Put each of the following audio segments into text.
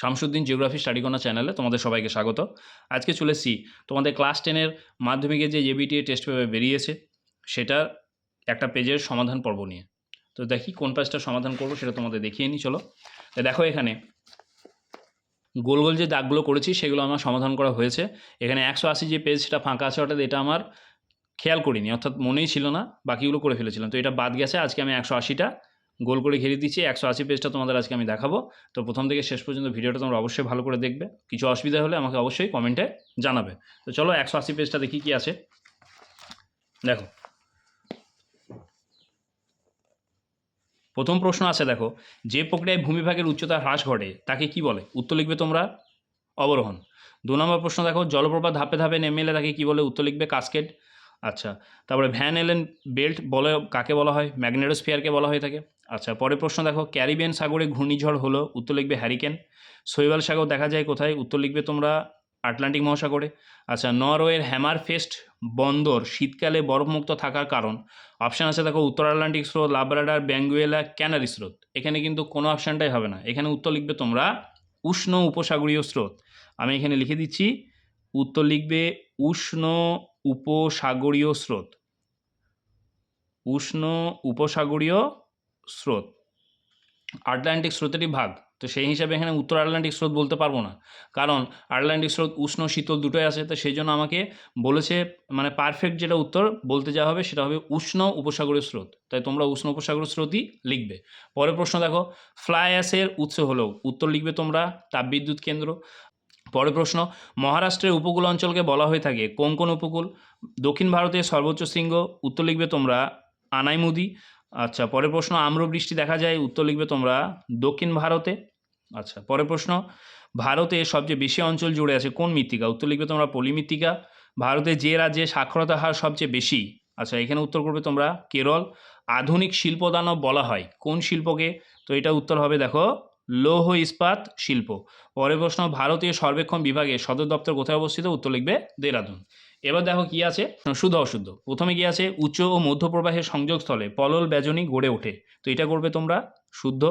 Shamsuddin geography study corner চ্যানেলে তোমাদের সবাইকে স্বাগত। আজকে চলে এসেছি তোমাদের ক্লাস টেনের মাধ্যমিকে যে এবিটিএ টেস্ট পেপার বেরিয়েছে সেটা একটা পেজের সমাধান পর্ব নিয়ে। তো দেখি কোন পেজটা সমাধান করব সেটা তোমাদের দেখিয়ে নিই, চলো। তো দেখো এখানে, গোল গোল যে দাগগুলো করেছি সেগুলো আমার সমাধান করা হয়েছে। এখানে একশো আশি যে পেজ সেটা ফাঁকা আছে, অর্থাৎ এটা আমার খেয়াল করিনি, অর্থাৎ মনেই ছিল না, বাকিগুলো করে ফেলেছিলাম। তো এটা বাদ গেছে, আজকে আমি একশো আশিটা গোল করে ঘিরে দিচ্ছি। একশো আশি পেজটা তোমাদের আজকে আমি দেখাবো। তো প্রথম থেকে শেষ পর্যন্ত ভিডিওটা তোমরা অবশ্যই ভালো করে দেখবে। কিছু অসুবিধা হলে আমাকে অবশ্যই কমেন্টে জানাবে। তো চলো একশো আশি পেজটা দেখি কি আছে? দেখো। প্রথম প্রশ্ন আছে, দেখো, যে প্রক্রিয়ায় ভূমিভাগের উচ্চতা হ্রাস ঘটে, তাকে কি বলে? উত্তর লিখবে তোমরা অবরোহণ। দু নম্বর প্রশ্ন, দেখো, জলপ্রপাত ধাপে ধাপে নেমে এলে তাকে কি বলে? উত্তর লিখবে কাস্কেড। আচ্ছা তারপরে ভ্যান এলেন বেল্ট বলে, কাকে বলা হয়? ম্যাগনেটোস্ফিয়ারকে বলা হয়ে থাকে। আচ্ছা পরের প্রশ্ন দেখো ক্যারিবিয়ান সাগরে ঘূর্ণিঝড় হলো, উত্তর লিখবে হ্যারিকেন শৈবাল সাগর দেখা যায় কোথায়? উত্তর লিখবে তোমরা আটলান্টিক মহাসাগরে। আচ্ছা নরওয়ের হ্যামার ফেস্ট বন্দর শীতকালে বরফমুক্ত থাকার কারণ। অপশান আছে দেখো, উত্তর আটলান্টিক স্রোত লাব্রাডার ব্যাঙ্গুয়েলা ক্যানারি স্রোত। এখানে কিন্তু কোনো অপশানটাই হবে না। এখানে উত্তর লিখবে তোমরা উষ্ণ উপসাগরীয় স্রোত। আমি এখানে লিখে দিচ্ছি, উত্তর লিখবে উষ্ণ উপসাগরীয় স্রোত। উষ্ণ উপসাগরীয় স্রোত। আটলান্টিক স্রোতেরই ভাগ। তো সেই হিসাবে এখানে উত্তর আটলান্টিক স্রোত বলতে পারব না। কারণ আটলান্টিক স্রোত উষ্ণ, শীতল দুটোই আছে, তো সেই জন্য আমাকে বলেছে মানে পারফেক্ট যেটা উত্তর বলতে যাওয়া হবে সেটা হবে উষ্ণ উপসাগরীয় স্রোত। তাই তোমরা উষ্ণ উপসাগরীয় স্রোতই লিখবে। পরের প্রশ্ন দেখো, ফ্লাই অ্যাসের উৎস হলো, উত্তর লিখবে তোমরা, তাপবিদ্যুৎ কেন্দ্র। পরের প্রশ্ন, মহারাষ্ট্রের উপকূল অঞ্চলকে বলা হয়ে থাকে কোন কোন উপকূল? দক্ষিণ ভারতের সর্বোচ্চ শৃঙ্গ, উত্তর লিখবে তোমরা আনাইমুদি। আচ্ছা পরের প্রশ্ন, আম্রবৃষ্টি দেখা যায়, উত্তর লিখবে তোমরা দক্ষিণ ভারতে। আচ্ছা পরের প্রশ্ন ভারতে সবচেয়ে বেশি অঞ্চল জুড়ে আছে কোন মৃত্তিকা? উত্তর লিখবে তোমরা পলিমৃত্তিকা ভারতে যে রাজ্যে সাক্ষরতা হার সবচেয়ে বেশি? আচ্ছা এখানে উত্তর করবে তোমরা কেরল। আধুনিক শিল্পদানব বলা হয়, কোন শিল্পকে? তো এটা উত্তর হবে, দেখো লৌহ ইস্পাত শিল্প। পরের প্রশ্ন, ভারতীয় সর্বেক্ষণ বিভাগে সদর দপ্তর কোথায় অবস্থিত? উত্তর লিখবে দেরাদুন। এবার দেখো কি আছে। শুদ্ধ অশুদ্ধ। প্রথমে কি আছে? উচ্চ ও মধ্য প্রবাহের সংযোগস্থলে পলল ব্যজনী গড়ে ওঠে। তো এটা করবে তোমরা, শুদ্ধ।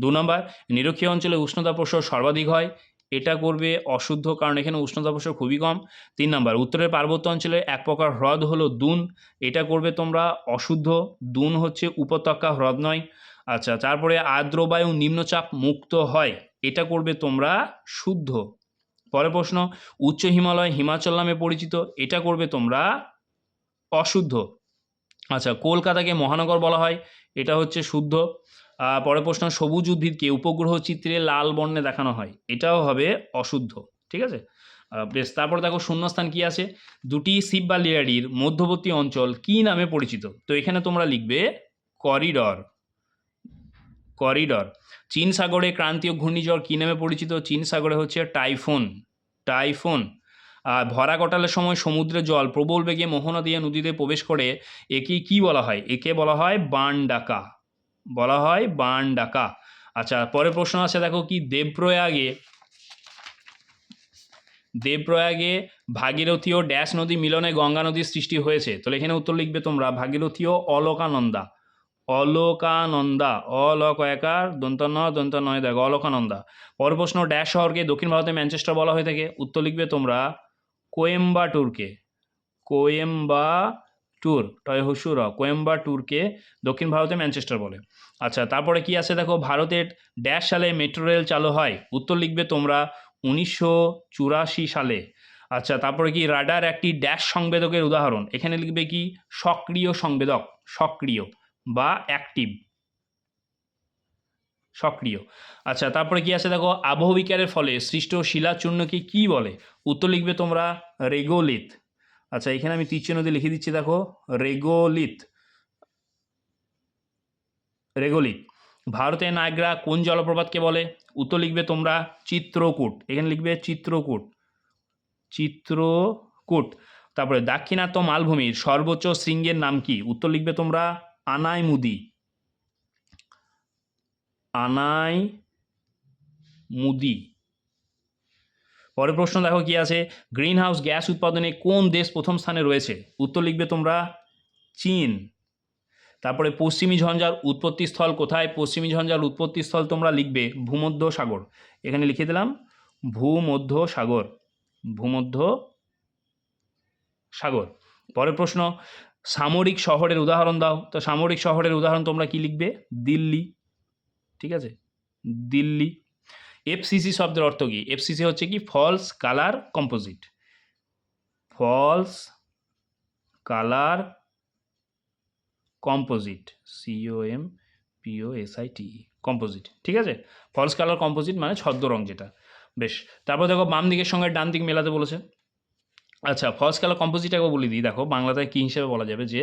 দু নম্বর, নিরক্ষীয় অঞ্চলে উষ্ণতা প্রসর সর্বাধিক হয়। এটা করবে অশুদ্ধ, কারণ এখানে উষ্ণতা প্রসর খুবই কম। তিন নম্বর, উত্তরের পার্বত্য অঞ্চলে এক প্রকার হ্রদ হলো দুন। এটা করবে তোমরা অশুদ্ধ। দুন হচ্ছে উপত্যকা হ্রদ নয়। আচ্ছা তারপরে আর্দ্রবায়ু নিম্নচাপ মুক্ত হয়, এটা করবে তোমরা শুদ্ধ। পরের প্রশ্ন, উচ্চ হিমালয় হিমাচল নামে পরিচিত, এটা করবে তোমরা অশুদ্ধ। আচ্ছা কলকাতাকে মহানগর বলা হয়, এটা হচ্ছে শুদ্ধ। পরের প্রশ্ন, সবুজ উদ্ভিদকে উপগ্রহ চিত্রে লাল বর্ণে দেখানো হয়, এটাও হবে অশুদ্ধ, ঠিক আছে? বেশ, তারপর দেখো শূন্যস্থান কি আছে? দুটি শিব বা লেয়ারির মধ্যবর্তী অঞ্চল কি নামে পরিচিত? তো এখানে তোমরা লিখবে, করিডর। করিডর। চীন সাগরে ক্রান্তীয় ঘূর্ণিঝড় কী নামে পরিচিত? চীন সাগরে হচ্ছে টাইফুন টাইফুন। আর ভরা কটালের সময় সমুদ্রের জল, প্রবল বেগে মোহনা দিয়ে নদীতে প্রবেশ করে একে কি বলা হয়? একে বলা হয় বান ডাকা বলা হয় বান ডাকা আচ্ছা পরের প্রশ্ন আছে, দেখো কি? দেবপ্রয়াগে দেবপ্রয়াগে ভাগীরথী ও ড্যাশ নদী মিলনে গঙ্গা নদীর সৃষ্টি হয়েছে। তাহলে এখানে উত্তর লিখবে তোমরা ভাগীরথী ও অলকানন্দা। অলোকানন্দা অলক একার দন্ত নয় দেখো, অলকানন্দা। পর প্রশ্ন ড্যাশ শহরকে দক্ষিণ ভারতে ম্যানচেস্টার বলা হয়ে থাকে। উত্তর লিখবে তোমরা কোয়েম্বাটুরকে। কোয়েম্বাটুর টয় হসুর কোয়েম্বাটুরকে দক্ষিণ ভারতে ম্যানচেস্টার বলে। আচ্ছা তারপরে কি আছে দেখো? ভারতের ড্যাশ সালে মেট্রো রেল চালু হয়। উত্তর লিখবে তোমরা উনিশশো চুরাশি সালে। আচ্ছা তারপরে কি? রাডার একটি ড্যাশ সংবেদকের উদাহরণ। এখানে লিখবে কি? সক্রিয় সংবেদক, সক্রিয়। বা অ্যাক্টিভ সক্রিয়। আচ্ছা তারপরে কি আছে দেখো? আবহবিকারের ফলে সৃষ্ট শিলাচূর্ণকে কি বলে? উত্তর লিখবে তোমরা রেগোলিথ। আচ্ছা এখানে আমি তীর চিহ্ন দিয়ে লিখে দিচ্ছি দেখো, রেগোলিথ। রেগোলিথ। ভারতের নায়গ্রা কোন জলপ্রপাতকে বলে? উত্তর লিখবে তোমরা চিত্রকূট। এখানে লিখবে চিত্রকূট। চিত্রকূট। তারপরে দাক্ষিণাত্য মালভূমির সর্বোচ্চ শৃঙ্গের নাম কি? উত্তর লিখবে তোমরা আনাইমুদি। আনাই মুদি পরের প্রশ্ন দেখো কি আছে? গ্রিন হাউস গ্যাস উৎপাদনে কোন দেশ প্রথম স্থানে রয়েছে? উত্তর লিখবে তোমরা চীন। তারপরে পশ্চিমী ঝঞ্ঝার উৎপত্তিস্থল কোথায়? পশ্চিমী ঝঞ্ঝার উৎপত্তিস্থল তোমরা লিখবে ভূমধ্য সাগর এখানে লিখে দিলাম ভূমধ্য সাগর ভূমধ্য সাগর পরের প্রশ্ন সামরিক শহরের উদাহরণ দাও। তো সামরিক শহরের উদাহরণ তোমরা কি লিখবে? দিল্লি। ঠিক আছে? দিল্লি। এফসিসি শব্দের অর্থ কি? এফসিসি হচ্ছে কি? False colour composite false colour composite C O M P O S I T composite ঠিক আছে? ফলস কালার কম্পোজিট মানে ছদ্ম রং যেটা। বেশ। তারপর দেখো বাম দিকের সঙ্গে ডান দিক মেলাতে বলেছে। আচ্ছা ফলস কালার কম্পোজিট একবার বলে দিই। দেখো, বাংলাতে কী হিসেবে বলা যাবে যে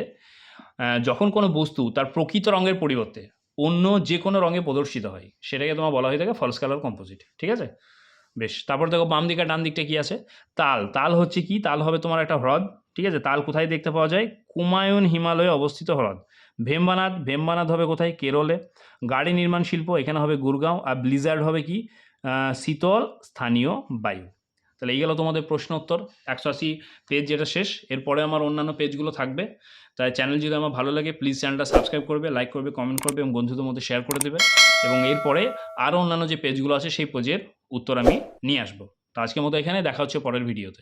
যখন কোনো বস্তু তার প্রকৃত রঙের পরিবর্তে অন্য যে কোনো রঙে প্রদর্শিত হয়, সেটাকে তোমার বলা হয়ে থাকে ফলস কালার কম্পোজিট ঠিক আছে? বেশ, তারপর দেখো বাম দিকে, ডান দিকটা কি আছে? তাল। তাল হচ্ছে কি? তাল হবে তোমার একটা হ্রদ, ঠিক আছে? তাল কোথায় দেখতে পাওয়া যায়? কুমায়ুন হিমালয়ে অবস্থিত হ্রদ। ভেম্বানাদ ভেম্বানাদ হবে কোথায়? কেরলে। গাড়ি নির্মাণ শিল্প এখানে হবে গুরগাঁও, আর ব্লিজার্ড হবে কি? শীতল, স্থানীয় বায়ু। তাহলে এই গেল তোমাদের প্রশ্ন উত্তর। একশো আশি পেজ যেটা শেষ, এরপরে আমার অন্যান্য পেজগুলো থাকবে। তাই চ্যানেল যদি আমার ভালো লাগে প্লিজ চ্যানেলটা সাবস্ক্রাইব করবে লাইক করবে কমেন্ট করবে এবং বন্ধুদের মধ্যে শেয়ার করে দেবে। এবং এরপরে আরও অন্যান্য যে পেজগুলো আছে, সেই পেজের উত্তর আমি নিয়ে আসব। তো আজকের মতো এখানে, দেখা হচ্ছে পরের ভিডিওতে